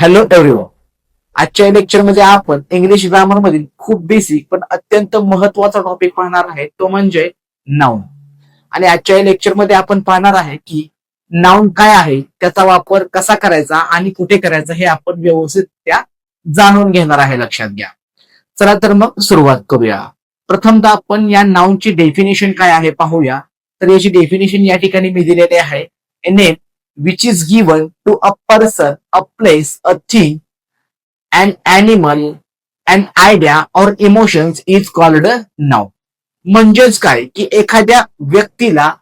Hello everyone आजच्या लेक्चरमध्ये आपण इंग्लिश ग्रामर मधील खूप बेसिक पण अत्यंत महत्त्वाचा टॉपिक पाहणार आहे. तो म्हणजे नाऊन आणि आजच्या लेक्चरमध्ये आपण पाहणार आहे की नाऊन काय आहे त्याचा वापर कसा करायचा आणि कुठे करायचा हे आपण व्यवस्थित त्या जाणून घेणार आहे. लक्षात घ्या. चला तर मग सुरुवात करूया. प्रथमतः आपण या नाऊनची डेफिनेशन काय आहे पाहूया. तर याची डेफिनेशन या ठिकाणी मी दिलेली आहे. Name which is given to a person, a place, a thing, an animal, an idea or emotions is called a म्हणजेच काय? की एखाद्या व्यक्तीला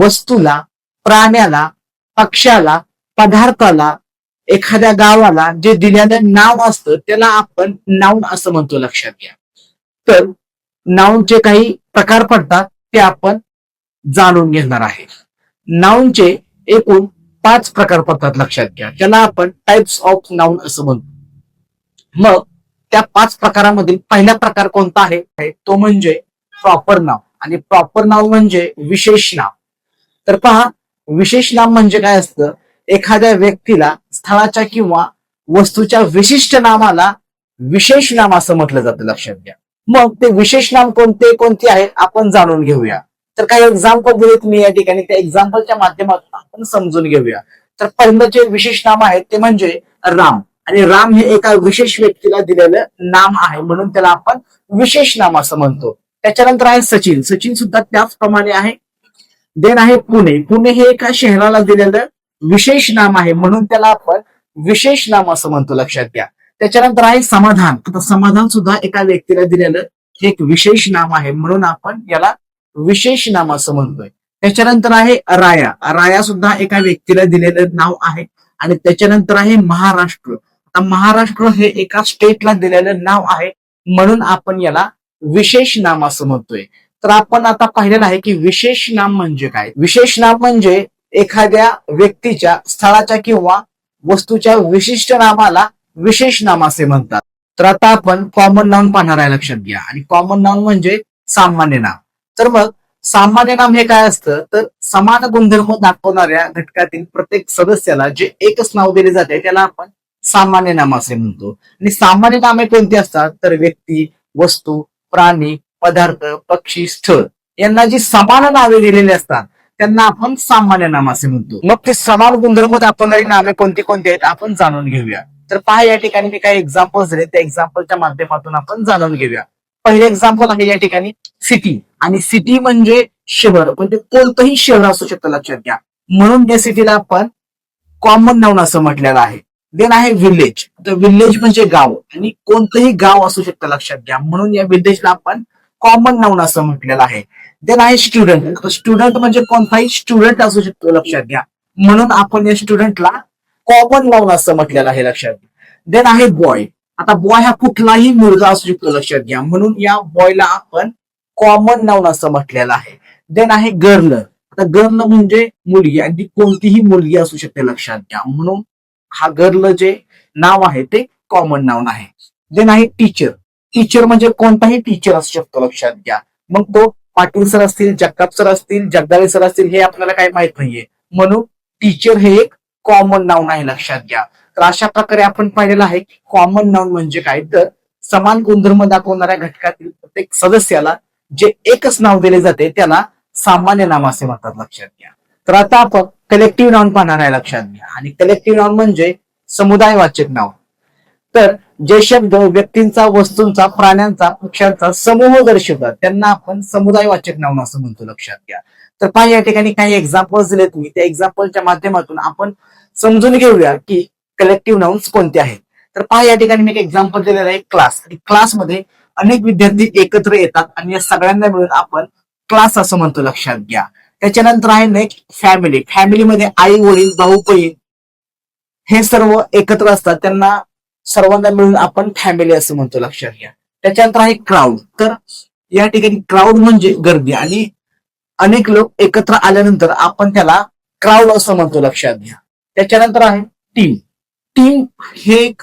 वस्तूला प्राण्याला पक्षाला पदार्थाला एखाद्या गावाला जे दिलेलं नाव असतं त्याला आपण नाऊन असं म्हणतो लक्षात घ्या. तर नाऊनचे काही प्रकार पडतात ते आपण जाणून घेणार आहे. नाऊनचे एकूण पाच प्रकार पडतात लक्षात घ्या. ज्याला आपण टाइप्स ऑफ नाऊन असं म्हणतो. मग त्या पाच प्रकारामधील पहिला प्रकार कोणता आहे? तो म्हणजे प्रॉपर नाव आणि प्रॉपर नाव म्हणजे विशेष नाव. तर पहा विशेष नाम म्हणजे काय असतं? एखाद्या व्यक्तीला स्थळाच्या किंवा वस्तूच्या विशिष्ट नामाला विशेष नाम असं म्हटलं जातं लक्षात घ्या. मग ते विशेष नाम कोणते कोणते आहेत? आपण जाणून घेऊया. तर काही एक्झाम्पल दिलेत मी या ठिकाणी. त्या एक्झाम्पलच्या माध्यमातून आपण समजून घेऊया. तर पहिलं जे विशेष नाम आहे ते म्हणजे राम. आणि राम हे एका विशेष व्यक्तीला दिलेलं नाम आहे. म्हणून त्याला आपण विशेष नाम असं म्हणतो. त्याच्यानंतर आहे सचिन. सचिन सुद्धा त्याचप्रमाणे आहे. देन आहे पुणे. पुणे हे एका शहराला दिलेलं विशेष नाम आहे. म्हणून त्याला आपण विशेष नाम असं म्हणतो. लक्षात घ्या. त्याच्यानंतर आहे समाधान. आता समाधान सुद्धा एका व्यक्तीला दिलेलं हे एक विशेष नाम आहे. म्हणून आपण याला विशेष नाम असं म्हणतोय. त्याच्यानंतर आहे राया. राया सुद्धा एका व्यक्तीला दिलेलं नाव आहे आणि त्याच्यानंतर आहे महाराष्ट्र. आता महाराष्ट्र हे एका स्टेटला दिलेलं नाव आहे. म्हणून आपण याला विशेष नाम असं म्हणतोय. तर आपण आता पाहिलेलं आहे की विशेष नाम म्हणजे काय? विशेष नाम म्हणजे एखाद्या व्यक्तीच्या स्थळाच्या किंवा वस्तूच्या विशिष्ट नामाला विशेष नाम असे म्हणतात. तर आता आपण कॉमन नाउन पाहणार आहे लक्षात घ्या. आणि कॉमन नाउन म्हणजे सामान्य नाम. तर मग सामान्य नाम हे काय असतं? तर समान गुणधर्म दाखवणाऱ्या घटकातील प्रत्येक सदस्याला जे एकच नाव दिले जाते त्याला आपण सामान्य नाम असे म्हणतो. आणि सामान्य नामे कोणती असतात? तर व्यक्ती वस्तू प्राणी पदार्थ पक्षी स्थळ. यांना जी समान नावे दिलेली असतात त्यांना आपण सामान्य नाम असे म्हणतो. मग ते समान गुणधर्म दाखवणारी नामे कोणती कोणती आहेत? आपण जाणून घेऊया. तर पहा या ठिकाणी मी काही एक्झाम्पल्स दिले त्या एक्झाम्पलच्या माध्यमातून आपण जाणून घेऊया. पहिले एक्झाम्पल आहे या ठिकाणी सिटी आणि सिटी म्हणजे शहर. म्हणजे कोणतंही शहर असू शकतं लक्षात घ्या. म्हणून या सिटीला आपण कॉमन नाऊन असं म्हटलेलं आहे. देन आहे विलेज तर विलेज म्हणजे गाव. आणि कोणतंही गाव असू शकतं लक्षात घ्या. म्हणून या विलेजला आपण कॉमन नाऊन असं म्हटलेलं आहे. देन आहे स्टुडंट स्टुडंट म्हणजे कोणताही स्टुडंट असू शकतो लक्षात घ्या. म्हणून आपण या स्टुडंटला कॉमन नाऊन असं म्हटलेलं आहे लक्षात घ्या. देन आहे बॉय आता बॉय हा कुठलाही मुलगा असू शकतो लक्षात घ्या. म्हणून या बॉयला आपण कॉमन नाऊन असं म्हटलेलं आहे. देन आहे गर्ल आता गर्ल म्हणजे मुलगी आणि ती कोणतीही मुलगी असू शकते लक्षात घ्या. म्हणून हा गर्ल जे नाव आहे ते कॉमन नाऊन आहे. देन आहे टीचर टीचर म्हणजे कोणताही टीचर असू शकतो लक्षात घ्या. मग तो पाटील सर असतील जगताप सर असतील जगदाळे सर असतील हे आपल्याला काही माहीत नाहीये. म्हणून टीचर हे एक कॉमन नाऊन आहे लक्षात घ्या. तर अशा प्रकारे आपण पाहिलेलं आहे की कॉमन नाऊन म्हणजे काय? तर समान गुणधर्म दाखवणाऱ्या घटकातील प्रत्येक सदस्याला जे एकच नाव दिले जाते त्याला सामान्य नाम असे म्हणतात लक्षात घ्या. तर आता आपण कलेक्टिव्ह नाऊन पाहणार आहे लक्षात घ्या. आणि कलेक्टिव्ह नाऊन म्हणजे समुदायवाचक नाव. तर जे शब्द व्यक्तींचा वस्तूंचा प्राण्यांचा पक्ष्यांचा समूह दर्शवतात त्यांना आपण समुदायवाचक नाऊन असं म्हणतो लक्षात घ्या. तर पहा या ठिकाणी काही एक्झाम्पल्स दिले तुम्ही. त्या एक्झाम्पलच्या माध्यमातून आपण समजून घेऊया की कलेक्टिव्ह नाउन्स कोणते आहेत? तर पहा या ठिकाणी मी एक एक्झाम्पल दिलेलं आहे क्लास क्लासमध्ये अनेक विद्यार्थी एकत्र येतात आणि या सगळ्यांना मिळून आपण क्लास असं म्हणतो लक्षात घ्या. त्याच्यानंतर आहे नेक्स्ट फॅमिली फॅमिलीमध्ये आई वडील भाऊ बहीण हे सर्व एकत्र असतात. त्यांना सर्वांना मिळून आपण फॅमिली असं म्हणतो लक्षात घ्या. त्याच्यानंतर आहे क्राऊड तर या ठिकाणी क्राऊड म्हणजे गर्दी. आणि अनेक लोक एकत्र आल्यानंतर आपण त्याला क्राऊड असं म्हणतो लक्षात घ्या. त्याच्यानंतर आहे टीम टीम हे एक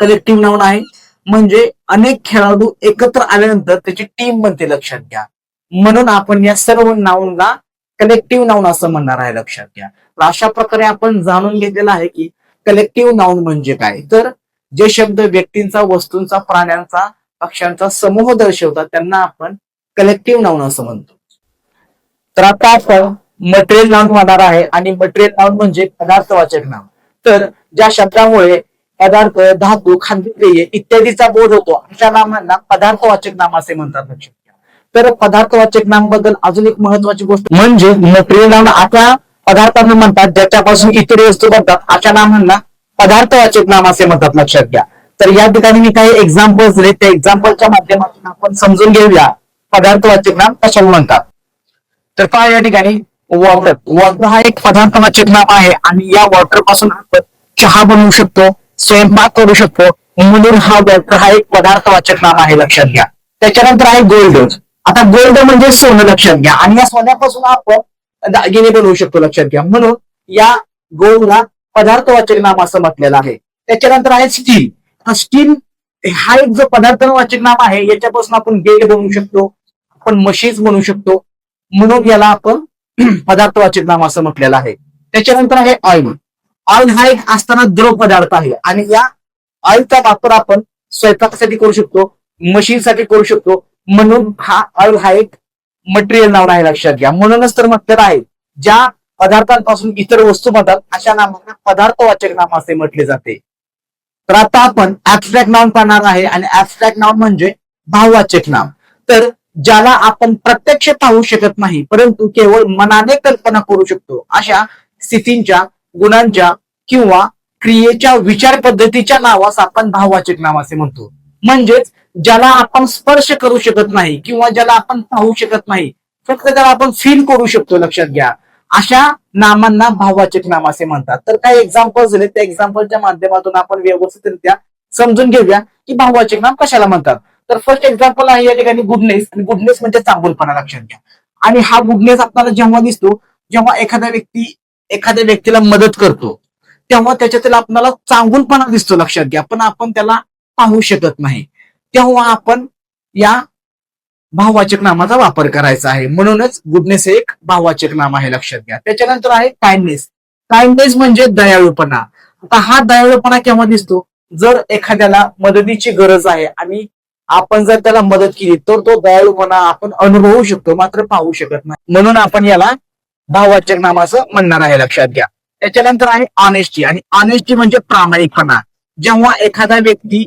कलेक्टिव्ह नाऊन आहे म्हणजे अनेक खेळाडू एकत्र आल्यानंतर त्याची टीम बनते लक्षात घ्या. म्हणून आपण या सर्व नाऊनला कलेक्टिव्ह नाऊन असं म्हणणार आहे लक्षात घ्या. तर अशा प्रकारे आपण जाणून घेतलेलं आहे की कलेक्टिव्ह नाऊन म्हणजे काय? तर जे शब्द व्यक्तींचा वस्तूंचा प्राण्यांचा पक्ष्यांचा समूह दर्शवतात त्यांना आपण कलेक्टिव्ह नाऊन असं म्हणतो. तर आता आपण मटेरियल नाऊन होणार आहे आणि मटेरियल नाऊन म्हणजे पदार्थवाचक नाव तर ज्या शब्दामुळे पदार्थ धातू खाद्यपेय इत्यादीचा बोध होतो अशा नामांना पदार्थवाचक नाम असे म्हणतात लक्षात तर पदार्थवाचक नामबद्दल अजून एक महत्वाची गोष्ट म्हणजे मटेरियल नाउन अशा पदार्थांना म्हणतात ज्याच्यापासून इतर वस्तू बनतात अशा नामांना पदार्थवाचक नाम असे म्हणतात लक्षात घ्या. तर या ठिकाणी मी काही एक्झाम्पल्स दिले त्या एक्झाम्पलच्या माध्यमातून आपण समजून घेऊया पदार्थवाचक नाम कशाला म्हणतात. तर पहा या ठिकाणी वॉटर वॉटर हा एक पदार्थाचे नाम आहे आणि या वॉटरपासून आपण चहा बनवू शकतो स्वयंपाक करू शकतो. म्हणून हा वॉटर हा एक पदार्थवाचक नाम आहे लक्षात घ्या. त्याच्यानंतर आहे गोल्ड आता गोल्ड म्हणजे सोनं लक्षात घ्या. आणि या सोन्यापासून आपण दागिने बनवू शकतो लक्षात घ्या. म्हणून या गोल्डला पदार्थवाचक नाम असं म्हटलेलं आहे. त्याच्यानंतर आहे स्टील स्टील हा एक जो पदार्थवाचक नाम आहे याच्यापासून आपण गेट बनवू शकतो. आपण मशीन्स बनवू शकतो. म्हणून याला आपण पदार्थवाचक नाम असं म्हटलेलं आहे. त्याच्यानंतर आहे ऑइल ऑइल हा एक असताना द्रव पदार्थ आहे. आणि या ऑइलचा वापर आपण स्वयंपाकासाठी करू शकतो मशीनसाठी करू शकतो. म्हणून हा ऑइल हा एक मटेरियल नाव आहे लक्षात घ्या. म्हणूनच तर म्हटलेलं आहे ज्या पदार्थांपासून इतर वस्तू बनतात अशा नामांना पदार्थवाचक नाम असे म्हटले जाते. तर आता आपण ऍबस्ट्रॅक्ट नाउन पाहणार आहे. आणि ऍबस्ट्रॅक्ट नाउन म्हणजे भाववाचक नाम तर ज्याला आपण प्रत्यक्ष पाहू शकत नाही परंतु केवळ मनाने कल्पना करू शकतो. अशा स्थितींच्या गुणांच्या किंवा क्रियेच्या विचार पद्धतीच्या नावास आपण भाववाचक नाम असे म्हणतो. म्हणजेच ज्याला आपण स्पर्श करू शकत नाही किंवा ज्याला आपण पाहू शकत नाही फक्त त्याला आपण फील करू शकतो लक्षात घ्या. अशा नामांना भाववाचक नाम असे म्हणतात. तर काही एक्झाम्पल्स झाले त्या एक्झाम्पलच्या माध्यमातून आपण व्यवस्थितरित्या समजून घेऊया की भाववाचक नाम कशाला म्हणतात. तर फर्स्ट एक्झाम्पल आहे या ठिकाणी गुडनेस आणि गुडनेस म्हणजे चांगुलपणा लक्षात घ्या. आणि हा गुडनेस आपल्याला जेव्हा दिसतो जेव्हा एखादा व्यक्ती एखाद्या व्यक्तीला मदत करतो तेव्हा त्याच्यातील आपल्याला चांगुलपणा दिसतो लक्षात घ्या. पण आपण त्याला पाहू शकत नाही. तेव्हा आपण या भाववाचक नामाचा वापर करायचा आहे. म्हणूनच गुडनेस हे एक भाववाचक नाम आहे लक्षात घ्या. त्याच्यानंतर आहे काइंडनेस काइंडनेस म्हणजे दयाळूपणा. आता हा दयाळूपणा केव्हा दिसतो? जर एखाद्याला मदतीची गरज आहे आणि आपण जर त्याला मदत केली तर तो दयाळूपणा आपण अनुभवू शकतो मात्र पाहू शकत नाही. म्हणून आपण याला भाववाचक नाम असं म्हणणार आहे लक्षात घ्या. त्याच्यानंतर आहे ऑनेस्टी आणि ऑनेस्टी म्हणजे प्रामाणिकपणा. जेव्हा एखादा व्यक्ती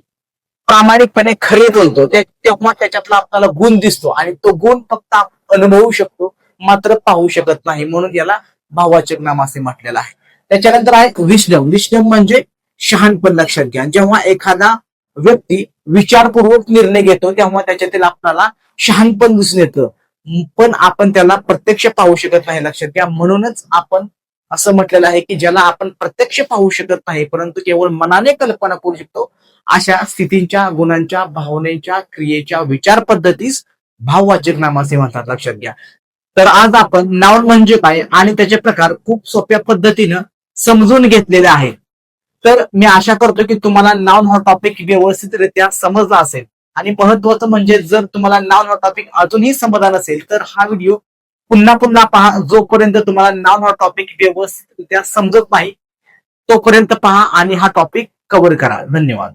प्रामाणिकपणे खरे बोलतो तेव्हा त्याच्यातला आपल्याला गुण दिसतो. आणि तो गुण फक्त अनुभवू शकतो मात्र पाहू शकत नाही. म्हणून याला भाववाचक नाम असे म्हटलेलं आहे. त्याच्यानंतर आहे विष्णम विष्णम म्हणजे शहाणपण लक्षात घ्या. जेव्हा एखादा व्यक्ती विचारपूर्वक निर्णय घेतो तेव्हा त्याच्यातील आपल्याला शहाणपण दिसून येतं. पण आपण त्याला प्रत्यक्ष पाहू शकत नाही लक्षात घ्या. म्हणूनच आपण असं म्हटलेलं आहे की ज्याला आपण प्रत्यक्ष पाहू शकत नाही परंतु केवळ मनाने कल्पना करू शकतो अशा स्थितींच्या गुणांच्या भावनेच्या क्रियेच्या विचार पद्धतीस भाववाचक नाम असे म्हणतात लक्षात घ्या. तर आज आपण नाउन म्हणजे काय आणि त्याचे प्रकार खूप सोप्या पद्धतीनं समजून घेतलेले आहेत. तर मी आशा करतो की तुम्हाला नाउन हा टॉपिक व्यवस्थितरित्या समजला असेल. आणि महत्वाचं म्हणजे जर तुम्हाला नाउन हा टॉपिक अजूनही समजला नसेल तर हा व्हिडिओ पुन्हा पुन्हा पहा. जोपर्यंत तुम्हाला नाउन हा टॉपिक व्यवस्थितरित्या समजत नाही तोपर्यंत पहा आणि हा टॉपिक कव्हर करा. धन्यवाद.